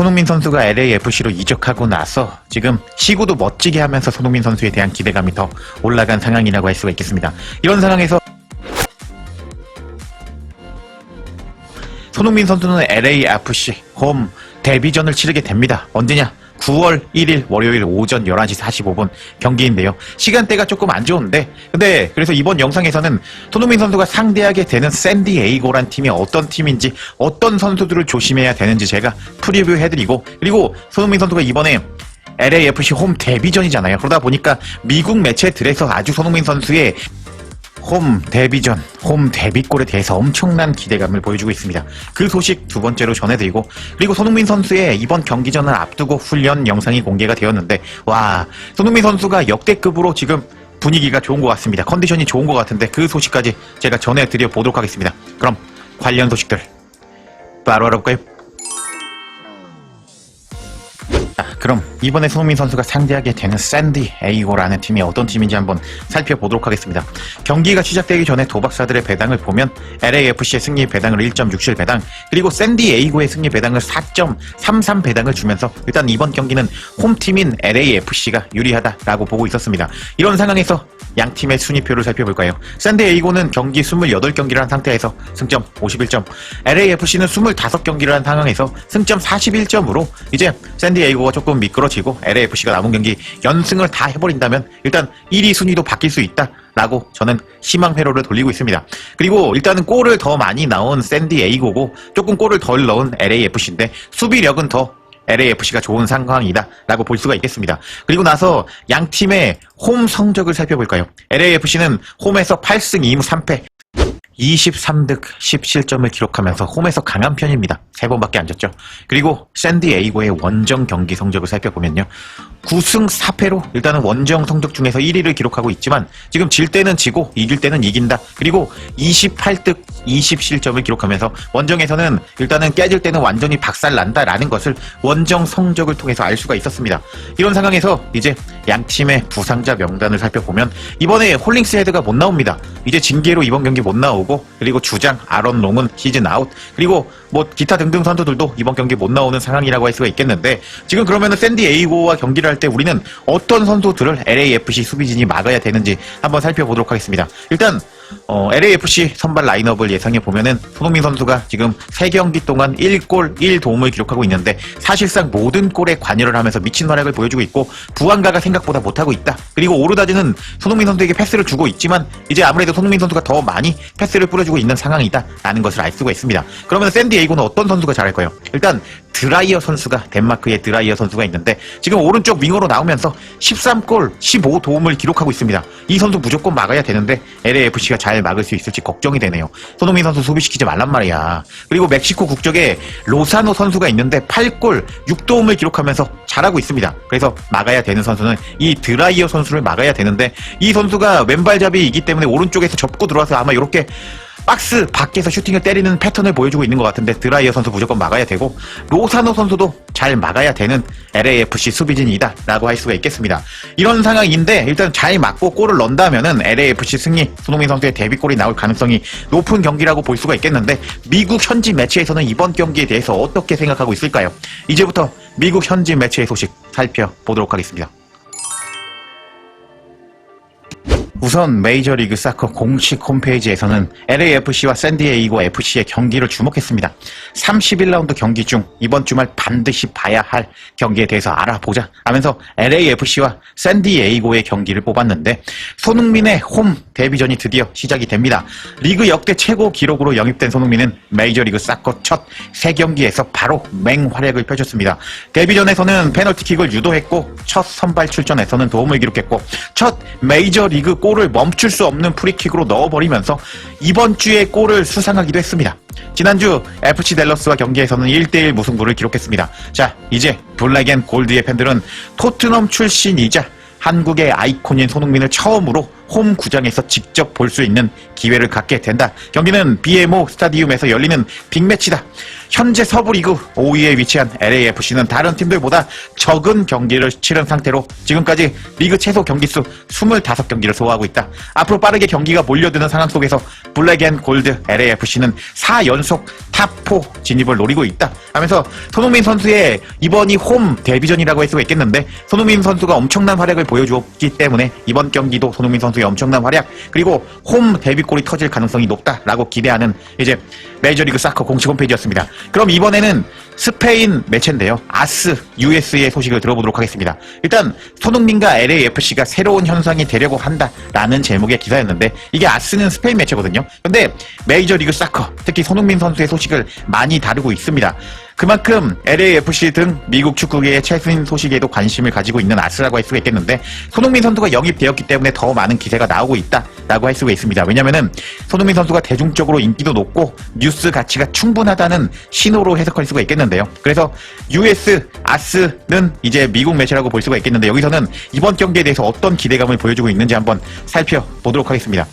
손흥민 선수가 LAFC로 이적하고 나서 지금 시구도 멋지게 하면서 손흥민 선수에 대한 기대감이 더 올라간 상황이라고 할 수가 있겠습니다. 이런 상황에서 손흥민 선수는 LAFC 홈 데뷔전을 치르게 됩니다. 언제냐? 9월 1일 월요일 오전 11시 45분 경기인데요. 시간대가 조금 안 좋은데 근데 그래서 이번 영상에서는 손흥민 선수가 상대하게 되는 샌디에이고란 팀이 어떤 팀인지 어떤 선수들을 조심해야 되는지 제가 프리뷰 해드리고 그리고 손흥민 선수가 이번에 LAFC 홈 데뷔전이잖아요. 그러다 보니까 미국 매체 들에서 아주 손흥민 선수의 홈 데뷔전, 홈 데뷔골에 대해서 엄청난 기대감을 보여주고 있습니다. 그 소식 두 번째로 전해드리고 그리고 손흥민 선수의 이번 경기전을 앞두고 훈련 영상이 공개가 되었는데 와 손흥민 선수가 역대급으로 지금 분위기가 좋은 것 같습니다. 컨디션이 좋은 것 같은데 그 소식까지 제가 전해드려 보도록 하겠습니다. 그럼 관련 소식들 바로 알아볼까요? 자, 그럼 이번에 손흥민 선수가 상대하게 되는 샌디 에이고라는 팀이 어떤 팀인지 한번 살펴보도록 하겠습니다. 경기가 시작되기 전에 도박사들의 배당을 보면 LAFC의 승리 배당을 1.67 배당, 그리고 샌디 에이고의 승리 배당을 4.33 배당을 주면서 일단 이번 경기는 홈팀인 LAFC가 유리하다라고 보고 있었습니다. 이런 상황에서 양 팀의 순위표를 살펴볼까요? 샌디 에이고는 경기 28경기를 한 상태에서 승점 51점, LAFC는 25경기를 한 상황에서 승점 41점으로 이제 샌디 에이고가 조금 미끄러지고 LAFC가 남은 경기 연승을 다 해버린다면 일단 1위 순위도 바뀔 수 있다라고 저는 희망 회로를 돌리고 있습니다. 그리고 일단은 골을 더 많이 넣은 샌디 에이고고 조금 골을 덜 넣은 LAFC인데 수비력은 더 LAFC가 좋은 상황이다라고 볼 수가 있겠습니다. 그리고 나서 양 팀의 홈 성적을 살펴볼까요? LAFC는 홈에서 8승 2무 3패 23득 17점을 기록하면서 홈에서 강한 편입니다. 세 번밖에 안 졌죠. 그리고 샌디 에이고의 원정 경기 성적을 살펴보면요. 9승 4패로 일단은 원정 성적 중에서 1위를 기록하고 있지만 지금 질 때는 지고 이길 때는 이긴다. 그리고 28득 27점을 기록하면서 원정에서는 일단은 깨질 때는 완전히 박살난다라는 것을 원정 성적을 통해서 알 수가 있었습니다. 이런 상황에서 이제 양 팀의 부상자 명단을 살펴보면 이번에 홀링스 헤드가 못 나옵니다. 이제 징계로 이번 경기 못 나오고 그리고 주장 아론 롱은 시즌 아웃 그리고 뭐 기타 등등 선수들도 이번 경기 못 나오는 상황이라고 할 수가 있겠는데 지금 그러면은 샌디 에이고와 경기를 할 때 우리는 어떤 선수들을 LAFC 수비진이 막아야 되는지 한번 살펴보도록 하겠습니다. 일단 어, LAFC 선발 라인업을 예상해 보면은 손흥민 선수가 지금 3경기 동안 1골 1도움을 기록하고 있는데 사실상 모든 골에 관여를 하면서 미친 활약을 보여주고 있고 부안가가 생각보다 못하고 있다. 그리고 오르다즈는 손흥민 선수에게 패스를 주고 있지만 이제 아무래도 손흥민 선수가 더 많이 패스를 뿌려주고 있는 상황이다 라는 것을 알 수가 있습니다. 그러면 샌디에이고는 어떤 선수가 잘할까요? 일단 드라이어 선수가 덴마크의 드라이어 선수가 있는데 지금 오른쪽 윙어로 나오면서 13골 15도움을 기록하고 있습니다. 이 선수 무조건 막아야 되는데 LAFC가 잘 막을 수 있을지 걱정이 되네요. 손흥민 선수 수비시키지 말란 말이야. 그리고 멕시코 국적에 로사노 선수가 있는데 8골 6도움을 기록하면서 잘하고 있습니다. 그래서 막아야 되는 선수는 이 드라이어 선수를 막아야 되는데 이 선수가 왼발잡이이기 때문에 오른쪽에서 접고 들어와서 아마 이렇게 박스 밖에서 슈팅을 때리는 패턴을 보여주고 있는 것 같은데 드라이어 선수 무조건 막아야 되고 로사노 선수도 잘 막아야 되는 LAFC 수비진이다 라고 할 수가 있겠습니다. 이런 상황인데 일단 잘 막고 골을 넣는다면은 LAFC 승리 손흥민 선수의 데뷔골이 나올 가능성이 높은 경기라고 볼 수가 있겠는데 미국 현지 매체에서는 이번 경기에 대해서 어떻게 생각하고 있을까요? 이제부터 미국 현지 매체의 소식 살펴보도록 하겠습니다. 우선 메이저리그 사커 공식 홈페이지에서는 LAFC와 샌디에이고 FC의 경기를 주목했습니다. 31라운드 경기 중 이번 주말 반드시 봐야 할 경기에 대해서 알아보자 하면서 LAFC와 샌디에이고의 경기를 뽑았는데 손흥민의 홈 데뷔전이 드디어 시작이 됩니다. 리그 역대 최고 기록으로 영입된 손흥민은 메이저리그 사커 첫세 경기에서 바로 맹활약을 펼쳤습니다. 데뷔전에서는 페널티킥을 유도했고 첫 선발 출전에서는 도움을 기록했고 첫 메이저리그 골을 멈출 수 없는 프리킥으로 넣어버리면서 이번 주에 골을 수상하기도 했습니다. 지난주 FC 댈러스와 경기에서는 1대1 무승부를 기록했습니다. 자, 이제 블랙 앤 골드의 팬들은 토트넘 출신이자 한국의 아이콘인 손흥민을 처음으로 홈 구장에서 직접 볼 수 있는 기회를 갖게 된다. 경기는 BMO 스타디움에서 열리는 빅매치다. 현재 서부 리그 5위에 위치한 LAFC는 다른 팀들보다 적은 경기를 치른 상태로 지금까지 리그 최소 경기수 25경기를 소화하고 있다. 앞으로 빠르게 경기가 몰려드는 상황 속에서 블랙앤 골드 LAFC는 4연속 탑4 진입을 노리고 있다. 하면서 손흥민 선수의 이번이 홈 데뷔전이라고 할 수가 있겠는데 손흥민 선수가 엄청난 활약을 보여주었기 때문에 이번 경기도 손흥민 선수의 엄청난 활약 그리고 홈 데뷔골이 터질 가능성이 높다라고 기대하는 이제 메이저리그 사커 공식 홈페이지였습니다. 그럼 이번에는 스페인 매체인데요. 아스 US의 소식을 들어보도록 하겠습니다. 일단 손흥민과 LAFC가 새로운 현상이 되려고 한다라는 제목의 기사였는데 이게 아스는 스페인 매체거든요. 근데 메이저리그 사커 특히 손흥민 선수의 소식을 많이 다루고 있습니다. 그만큼 LAFC 등 미국 축구계의 최신 소식에도 관심을 가지고 있는 아스라고 할 수가 있겠는데 손흥민 선수가 영입되었기 때문에 더 많은 기세가 나오고 있다라고 할 수가 있습니다. 왜냐면은 손흥민 선수가 대중적으로 인기도 높고 뉴스 가치가 충분하다는 신호로 해석할 수가 있겠는데요. 그래서 US 아스는 이제 미국 매체라고 볼 수가 있겠는데 여기서는 이번 경기에 대해서 어떤 기대감을 보여주고 있는지 한번 살펴보도록 하겠습니다.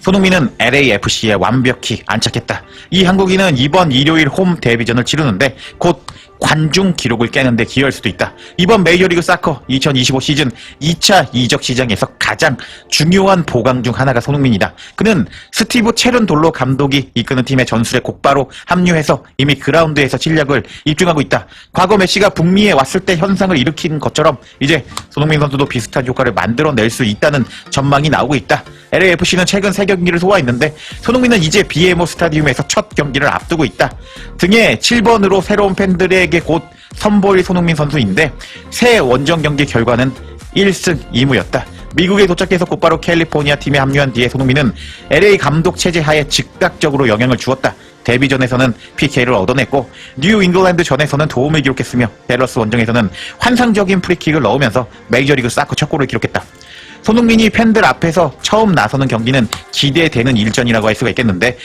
손흥민은 LAFC에 완벽히 안착했다. 이 한국인은 이번 일요일 홈 데뷔전을 치르는데 곧 관중 기록을 깨는데 기여할 수도 있다. 이번 메이저리그 사커 2025 시즌 2차 이적 시장에서 가장 중요한 보강 중 하나가 손흥민이다. 그는 스티브 체른 돌로 감독이 이끄는 팀의 전술에 곧바로 합류해서 이미 그라운드에서 실력을 입증하고 있다. 과거 메시가 북미에 왔을 때 현상을 일으킨 것처럼 이제 손흥민 선수도 비슷한 효과를 만들어낼 수 있다는 전망이 나오고 있다. LAFC는 최근 세 경기를 소화했는데 손흥민은 이제 BMO 스타디움에서 첫 경기를 앞두고 있다. 등에 7번으로 새로운 팬들 에게 곧 선보일 손흥민 선수인데 새 원정 경기 결과는 1승 2무였다. 미국에 도착해서 곧바로 캘리포니아 팀에 합류한 뒤에 손흥민은 LA 감독 체제 하에 즉각적으로 영향을 주었다. 데뷔전에서는 PK를 얻어냈고 뉴 잉글랜드 전에서는 도움을 기록했으며 댈러스 원정에서는 환상적인 프리킥을 넣으면서 메이저리그 사커 첫 골을 기록했다. 손흥민이 팬들 앞에서 처음 나서는 경기는 기대되는 일전이라고 할 수가 있겠는데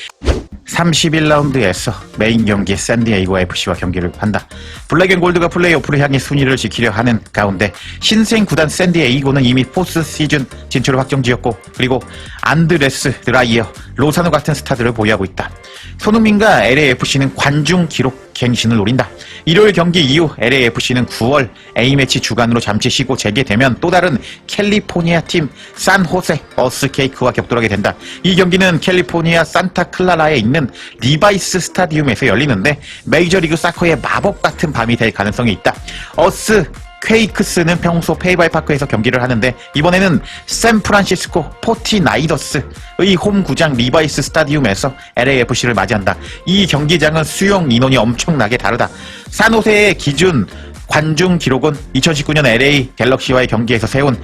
31라운드에서 메인 경기 샌디에이고 FC와 경기를 한다. 블랙앤골드가 플레이오프를 향해 순위를 지키려 하는 가운데 신생 구단 샌디에이고는 이미 포스 시즌 진출을 확정 지었고 그리고 안드레스 드라이어 로사노 같은 스타들을 보유하고 있다. 손흥민과 LAFC는 관중 기록 갱신을 노린다. 일요일 경기 이후 LAFC는 9월 A매치 주간으로 잠시 쉬고 재개되면 또 다른 캘리포니아 팀 산호세 어스케이크와 격돌하게 된다. 이 경기는 캘리포니아 산타클라라에 있는 리바이스 스타디움에서 열리는데 메이저리그 사커의 마법 같은 밤이 될 가능성이 있다. 어스 퀘이크스는 평소 페이바이 파크에서 경기를 하는데 이번에는 샌프란시스코 포티나이더스의 홈 구장 리바이스 스타디움에서 LAFC를 맞이한다. 이 경기장은 수용 인원이 엄청나게 다르다. 산호세의 기준 관중 기록은 2019년 LA 갤럭시와의 경기에서 세운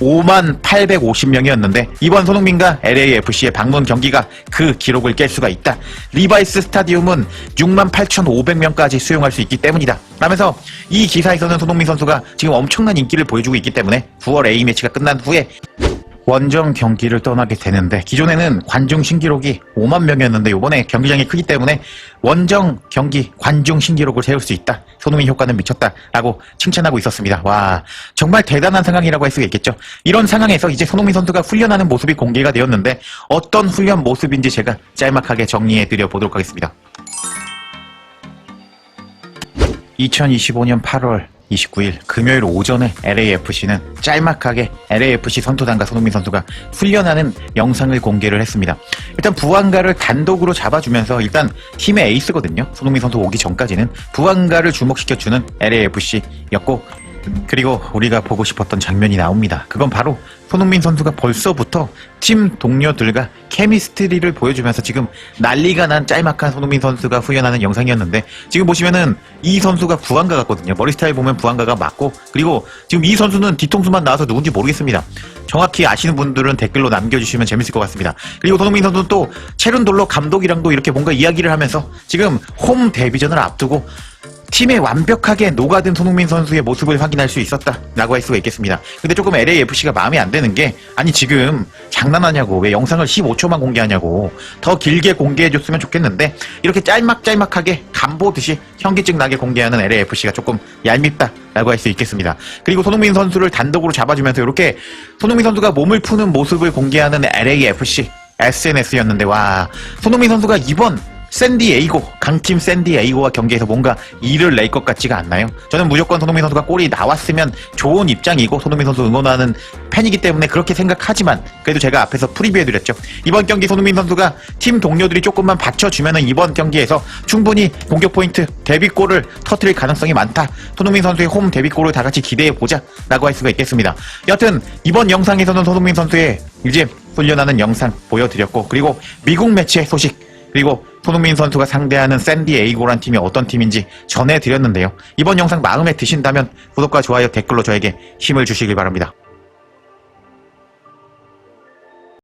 5만 850명이었는데 이번 손흥민과 LAFC의 방문 경기가 그 기록을 깰 수가 있다. 리바이스 스타디움은 6만 8,500명까지 수용할 수 있기 때문이다. 라면서 이 기사에서는 손흥민 선수가 지금 엄청난 인기를 보여주고 있기 때문에 9월 A매치가 끝난 후에 원정 경기를 떠나게 되는데 기존에는 관중 신기록이 5만 명이었는데 이번에 경기장이 크기 때문에 원정 경기 관중 신기록을 세울 수 있다. 손흥민 효과는 미쳤다라고 칭찬하고 있었습니다. 와 정말 대단한 상황이라고 할 수가 있겠죠. 이런 상황에서 이제 손흥민 선수가 훈련하는 모습이 공개가 되었는데 어떤 훈련 모습인지 제가 짤막하게 정리해 드려 보도록 하겠습니다. 2025년 8월 29일 금요일 오전에 LAFC는 짤막하게 LAFC 선수단과 손흥민 선수가 훈련하는 영상을 공개를 했습니다. 일단 부안가를 단독으로 잡아주면서 일단 팀의 에이스거든요. 손흥민 선수 오기 전까지는 부안가를 주목시켜주는 LAFC였고 그리고 우리가 보고 싶었던 장면이 나옵니다. 그건 바로 손흥민 선수가 벌써부터 팀 동료들과 케미스트리를 보여주면서 지금 난리가 난 짤막한 손흥민 선수가 후연하는 영상이었는데 지금 보시면은 이 선수가 부안가 같거든요. 머리 스타일 보면 부안가가 맞고 그리고 지금 이 선수는 뒤통수만 나와서 누군지 모르겠습니다. 정확히 아시는 분들은 댓글로 남겨주시면 재밌을 것 같습니다. 그리고 손흥민 선수는 또 체른돌로 감독이랑도 이렇게 뭔가 이야기를 하면서 지금 홈 데뷔전을 앞두고 팀에 완벽하게 녹아든 손흥민 선수의 모습을 확인할 수 있었다라고 할 수가 있겠습니다. 근데 조금 LAFC가 마음에 안 드는 게 아니 지금 장난하냐고 왜 영상을 15초만 공개하냐고 더 길게 공개해줬으면 좋겠는데 이렇게 짤막짤막하게 간보듯이 현기증 나게 공개하는 LAFC가 조금 얄밉다라고 할 수 있겠습니다. 그리고 손흥민 선수를 단독으로 잡아주면서 이렇게 손흥민 선수가 몸을 푸는 모습을 공개하는 LAFC SNS였는데 와 손흥민 선수가 이번 샌디에이고 강팀 샌디에이고와 경기에서 뭔가 일을 낼 것 같지가 않나요? 저는 무조건 손흥민 선수가 골이 나왔으면 좋은 입장이고 손흥민 선수 응원하는 팬이기 때문에 그렇게 생각하지만 그래도 제가 앞에서 프리뷰해드렸죠. 이번 경기 손흥민 선수가 팀 동료들이 조금만 받쳐주면은 이번 경기에서 충분히 공격 포인트 데뷔골을 터트릴 가능성이 많다. 손흥민 선수의 홈 데뷔골을 다 같이 기대해 보자 라고 할 수가 있겠습니다. 여튼 이번 영상에서는 손흥민 선수의 이제 훈련하는 영상 보여드렸고 그리고 미국 매치의 소식 그리고 손흥민 선수가 상대하는 샌디에이고란 팀이 어떤 팀인지 전해드렸는데요. 이번 영상 마음에 드신다면 구독과 좋아요 댓글로 저에게 힘을 주시길 바랍니다.